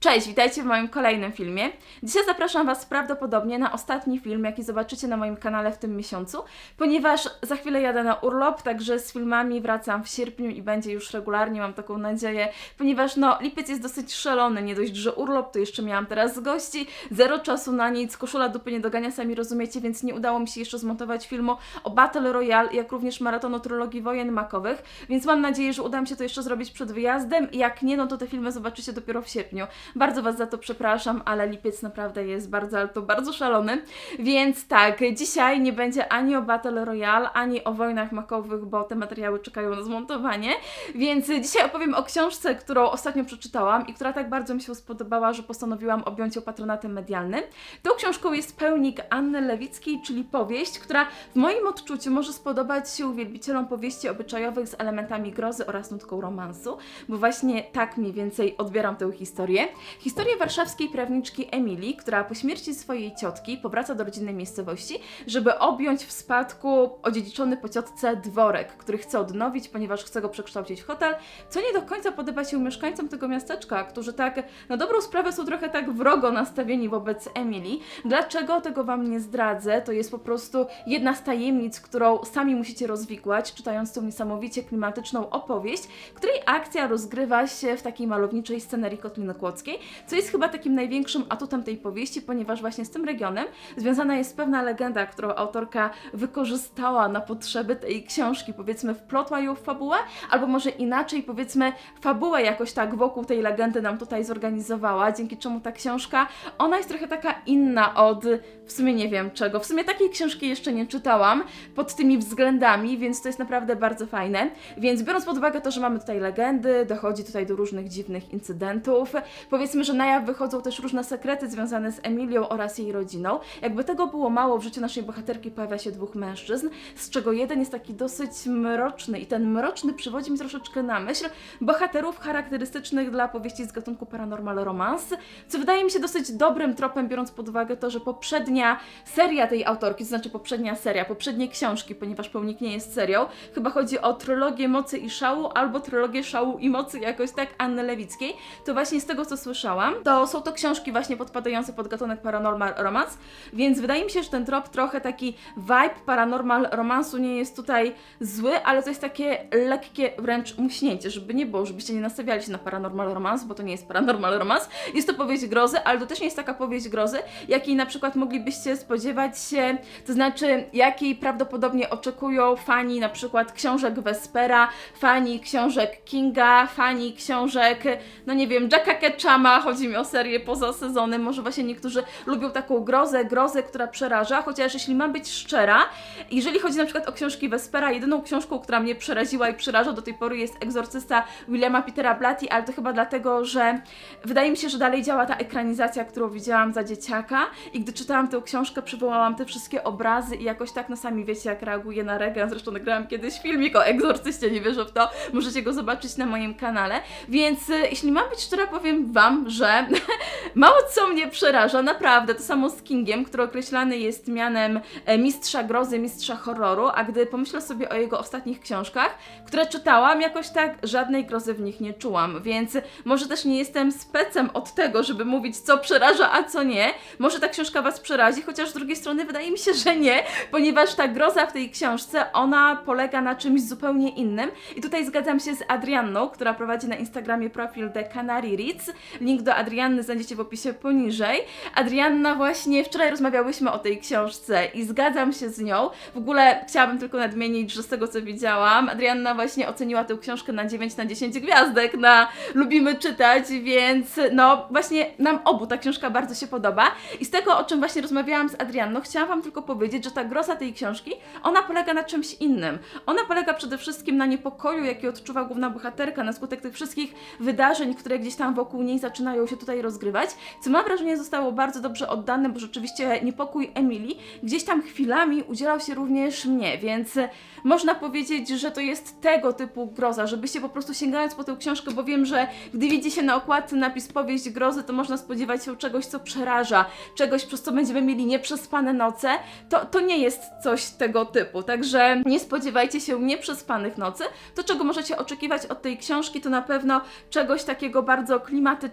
Cześć, witajcie w moim kolejnym filmie. Dzisiaj zapraszam Was prawdopodobnie na ostatni film, jaki zobaczycie na moim kanale w tym miesiącu, ponieważ za chwilę jadę na urlop, także z filmami wracam w sierpniu i będzie już regularnie, mam taką nadzieję, ponieważ no, lipiec jest dosyć szalony, nie dość, że urlop, to jeszcze miałam teraz gości, zero czasu na nic, koszula dupy nie dogania, sami rozumiecie, więc nie udało mi się jeszcze zmontować filmu o Battle Royale, jak również maratonu trylogii wojen makowych, więc mam nadzieję, że uda mi się to jeszcze zrobić przed wyjazdem, jak nie, no to te filmy zobaczycie dopiero w sierpniu. Bardzo Was za to przepraszam, ale lipiec naprawdę jest bardzo, ale to bardzo szalony. Więc tak, dzisiaj nie będzie ani o Battle Royale, ani o wojnach makowych, bo te materiały czekają na zmontowanie. Więc dzisiaj opowiem o książce, którą ostatnio przeczytałam i która tak bardzo mi się spodobała, że postanowiłam objąć ją patronatem medialnym. Tą książką jest Pełnik Anny Lewickiej, czyli powieść, która w moim odczuciu może spodobać się uwielbicielom powieści obyczajowych z elementami grozy oraz nutką romansu, bo właśnie tak mniej więcej odbieram tę historię. Historię warszawskiej prawniczki Emilii, która po śmierci swojej ciotki powraca do rodzinnej miejscowości, żeby objąć w spadku odziedziczony po ciotce dworek, który chce odnowić, ponieważ chce go przekształcić w hotel, co nie do końca podoba się mieszkańcom tego miasteczka, którzy tak na dobrą sprawę są trochę tak wrogo nastawieni wobec Emilii. Dlaczego tego Wam nie zdradzę? To jest po prostu jedna z tajemnic, którą sami musicie rozwikłać, czytając tą niesamowicie klimatyczną opowieść, której akcja rozgrywa się w takiej malowniczej scenerii Kotliny Kłodzkiej, co jest chyba takim największym atutem tej powieści, ponieważ właśnie z tym regionem związana jest pewna legenda, którą autorka wykorzystała na potrzeby tej książki, powiedzmy wplotła ją w fabułę, albo może inaczej, powiedzmy fabułę jakoś tak wokół tej legendy nam tutaj zorganizowała, dzięki czemu ta książka, ona jest trochę taka inna od, w sumie nie wiem czego, w sumie takiej książki jeszcze nie czytałam pod tymi względami, więc to jest naprawdę bardzo fajne, więc biorąc pod uwagę to, że mamy tutaj legendy, dochodzi tutaj do różnych dziwnych incydentów, powiedzmy, że na jaw wychodzą też różne sekrety związane z Emilią oraz jej rodziną. Jakby tego było mało, w życiu naszej bohaterki pojawia się dwóch mężczyzn, z czego jeden jest taki dosyć mroczny i ten mroczny przywodzi mi troszeczkę na myśl bohaterów charakterystycznych dla powieści z gatunku paranormal romance, co wydaje mi się dosyć dobrym tropem, biorąc pod uwagę to, że poprzednia seria tej autorki, to znaczy poprzednia seria, poprzednie książki, ponieważ Pełnik nie jest serią, chyba chodzi o trylogię Mocy i Szału albo trylogię Szału i Mocy, jakoś tak, Anny Lewickiej, to właśnie z tego, co słyszałam, to są to książki właśnie podpadające pod gatunek paranormal romance, więc wydaje mi się, że ten trop trochę taki vibe paranormal romansu nie jest tutaj zły, ale to jest takie lekkie wręcz muśnięcie, żeby nie było, żebyście nie nastawiali się na paranormal romance, bo to nie jest paranormal romance, jest to powieść grozy, ale to też nie jest taka powieść grozy, jakiej na przykład moglibyście spodziewać się, to znaczy jakiej prawdopodobnie oczekują fani na przykład książek Vespera, fani książek Kinga, fani książek, no nie wiem, Jacka Ketchama, chodzi mi o serię poza sezonem, może właśnie niektórzy lubią taką grozę, grozę, która przeraża, chociaż jeśli mam być szczera, jeżeli chodzi na przykład o książki Vespera, jedyną książką, która mnie przeraziła i przeraża do tej pory jest Egzorcysta Williama Petera Blatty, ale to chyba dlatego, że wydaje mi się, że dalej działa ta ekranizacja, którą widziałam za dzieciaka. I gdy czytałam tę książkę, przywołałam te wszystkie obrazy i jakoś tak, no sami wiecie, jak reaguje na Regan, zresztą nagrałam kiedyś filmik o Egzorcyście, nie wierzę w to, możecie go zobaczyć na moim kanale, więc y, jeśli mam być szczera, powiem Wam, że mało co mnie przeraża, naprawdę, to samo z Kingiem, który określany jest mianem e, mistrza grozy, mistrza horroru, a gdy pomyślę sobie o jego ostatnich książkach, które czytałam, jakoś tak żadnej grozy w nich nie czułam, więc może też nie jestem specem od tego, żeby mówić, co przeraża, a co nie. Może ta książka Was przerazi, chociaż z drugiej strony wydaje mi się, że nie, ponieważ ta groza w tej książce, ona polega na czymś zupełnie innym. I tutaj zgadzam się z Adrianną, która prowadzi na Instagramie profil The Canary Reads. Link do Adrianny znajdziecie w opisie poniżej. Adrianna właśnie, wczoraj rozmawiałyśmy o tej książce i zgadzam się z nią. W ogóle chciałabym tylko nadmienić, że z tego co widziałam, Adrianna właśnie oceniła tę książkę na 9 na 10 gwiazdek na Lubimy Czytać, więc no właśnie nam obu ta książka bardzo się podoba. I z tego, o czym właśnie rozmawiałam z Adrianną, chciałam Wam tylko powiedzieć, że ta groza tej książki, ona polega na czymś innym. Ona polega przede wszystkim na niepokoju, jaki odczuwa główna bohaterka na skutek tych wszystkich wydarzeń, które gdzieś tam wokół niej zaczynają się tutaj rozgrywać. co mam wrażenie zostało bardzo dobrze oddane, bo rzeczywiście niepokój Emilii gdzieś tam chwilami udzielał się również mnie, więc można powiedzieć, że to jest tego typu groza, żebyście po prostu sięgając po tę książkę, bo wiem, że gdy widzi się na okładce napis powieść grozy, to można spodziewać się czegoś, co przeraża, czegoś, przez co będziemy mieli nieprzespane noce, to, to nie jest coś tego typu, także nie spodziewajcie się nieprzespanych nocy. To, czego możecie oczekiwać od tej książki, to na pewno czegoś takiego bardzo klimatycznego,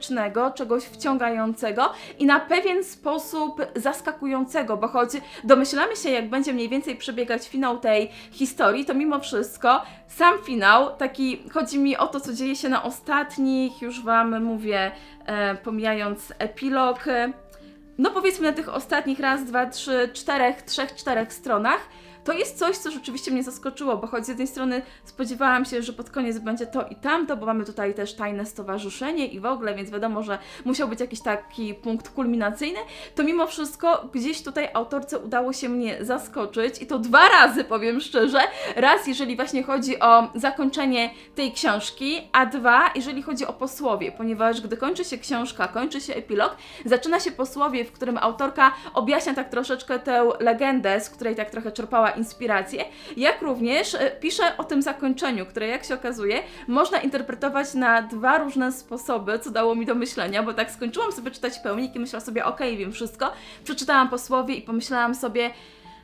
czegoś wciągającego i na pewien sposób zaskakującego, bo choć domyślamy się, jak będzie mniej więcej przebiegać finał tej historii, to mimo wszystko sam finał, taki chodzi mi o to, co dzieje się na ostatnich, już Wam mówię, e, pomijając epilog, e, no powiedzmy na tych ostatnich raz, dwa, trzy, czterech, trzech, czterech stronach, to jest coś, co rzeczywiście mnie zaskoczyło, bo choć z jednej strony spodziewałam się, że pod koniec będzie to i tamto, bo mamy tutaj też tajne stowarzyszenie i w ogóle, więc wiadomo, że musiał być jakiś taki punkt kulminacyjny, to mimo wszystko gdzieś tutaj autorce udało się mnie zaskoczyć i to dwa razy, powiem szczerze. Raz, jeżeli właśnie chodzi o zakończenie tej książki, a dwa, jeżeli chodzi o posłowie, ponieważ gdy kończy się książka, kończy się epilog, zaczyna się posłowie, w którym autorka objaśnia tak troszeczkę tę legendę, z której tak trochę czerpała inspirację, jak również e, pisze o tym zakończeniu, które jak się okazuje, można interpretować na dwa różne sposoby, co dało mi do myślenia, bo tak skończyłam sobie czytać pełnik i myślałam sobie, okej, wiem wszystko, przeczytałam posłowie i pomyślałam sobie,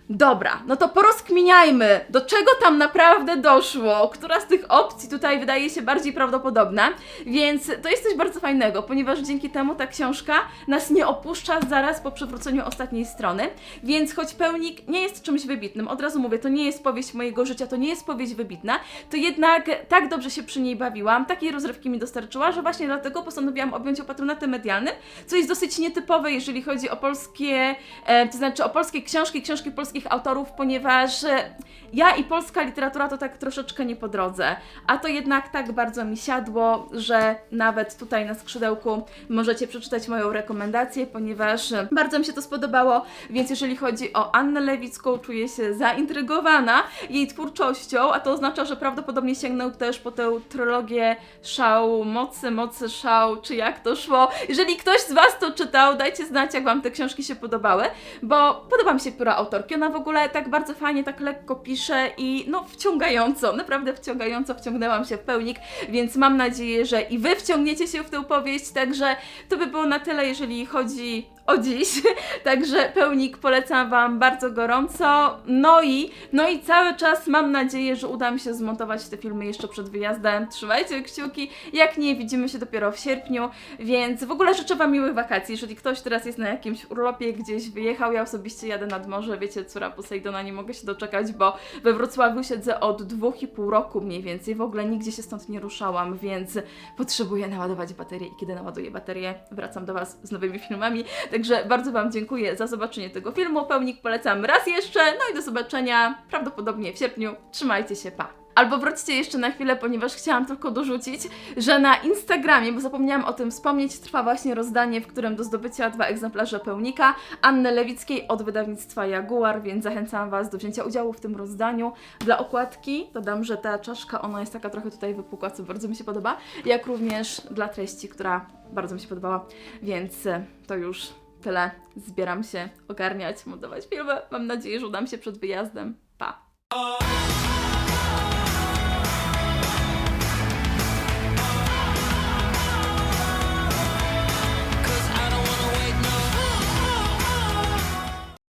Dobra, no to porozkminiajmy, do czego tam naprawdę doszło, która z tych opcji tutaj wydaje się bardziej prawdopodobna, więc to jest coś bardzo fajnego, ponieważ dzięki temu ta książka nas nie opuszcza zaraz po przewróceniu ostatniej strony, więc choć pełnik nie jest czymś wybitnym, od razu mówię, to nie jest powieść mojego życia, to nie jest powieść wybitna, to jednak tak dobrze się przy niej bawiłam, takiej rozrywki mi dostarczyła, że właśnie dlatego postanowiłam objąć ją patronatem medialnym, co jest dosyć nietypowe, jeżeli chodzi o polskie, e, to znaczy o polskie książki, książki polskich autorów, ponieważ e, ja i polska literatura to tak troszeczkę nie po drodze, a to jednak tak bardzo mi siadło, że nawet tutaj na skrzydełku możecie przeczytać moją rekomendację, ponieważ e, bardzo mi się to spodobało, więc jeżeli chodzi o Annę Lewicką, czuję się zaintrygowana jej twórczością, a to oznacza, że prawdopodobnie sięgnę też po tę trylogię Szał, Mocy, Mocy, Szał, czy jak to szło. Jeżeli ktoś z Was to czytał, dajcie znać, jak Wam te książki się podobały, bo podoba mi się pióra autorki, ona w ogóle tak bardzo fajnie, tak lekko pisze i no wciągająco, naprawdę wciągająco wciągnęłam się w pełnik, więc mam nadzieję, że i Wy wciągniecie się w tę powieść, także to by było na tyle, jeżeli chodzi o dziś. Także pełnik polecam Wam bardzo gorąco. No i, no i cały czas mam nadzieję, że uda mi się zmontować te filmy jeszcze przed wyjazdem. Trzymajcie kciuki. Jak nie, widzimy się dopiero w sierpniu, więc w ogóle życzę Wam miłych wakacji. Jeżeli ktoś teraz jest na jakimś urlopie, gdzieś wyjechał, ja osobiście jadę nad morze, wiecie, córa Posejdona, nie mogę się doczekać, bo we Wrocławiu siedzę od dwóch i pół roku mniej więcej. W ogóle nigdzie się stąd nie ruszałam, więc potrzebuję naładować baterię i kiedy naładuję baterię, wracam do Was z nowymi filmami. Także bardzo Wam dziękuję za zobaczenie tego filmu. Pełnik polecam raz jeszcze. No i do zobaczenia prawdopodobnie w sierpniu. Trzymajcie się, pa! Albo wróćcie jeszcze na chwilę, ponieważ chciałam tylko dorzucić, że na Instagramie, bo zapomniałam o tym wspomnieć, trwa właśnie rozdanie, w którym do zdobycia dwa egzemplarze pełnika Anny Lewickiej od wydawnictwa Jaguar, więc zachęcam Was do wzięcia udziału w tym rozdaniu. Dla okładki dodam, że ta czaszka, ona jest taka trochę tutaj wypukła, co bardzo mi się podoba, jak również dla treści, która bardzo mi się podobała, więc to już tyle. Zbieram się ogarniać, montować filmy. Mam nadzieję, że uda mi się przed wyjazdem. Pa!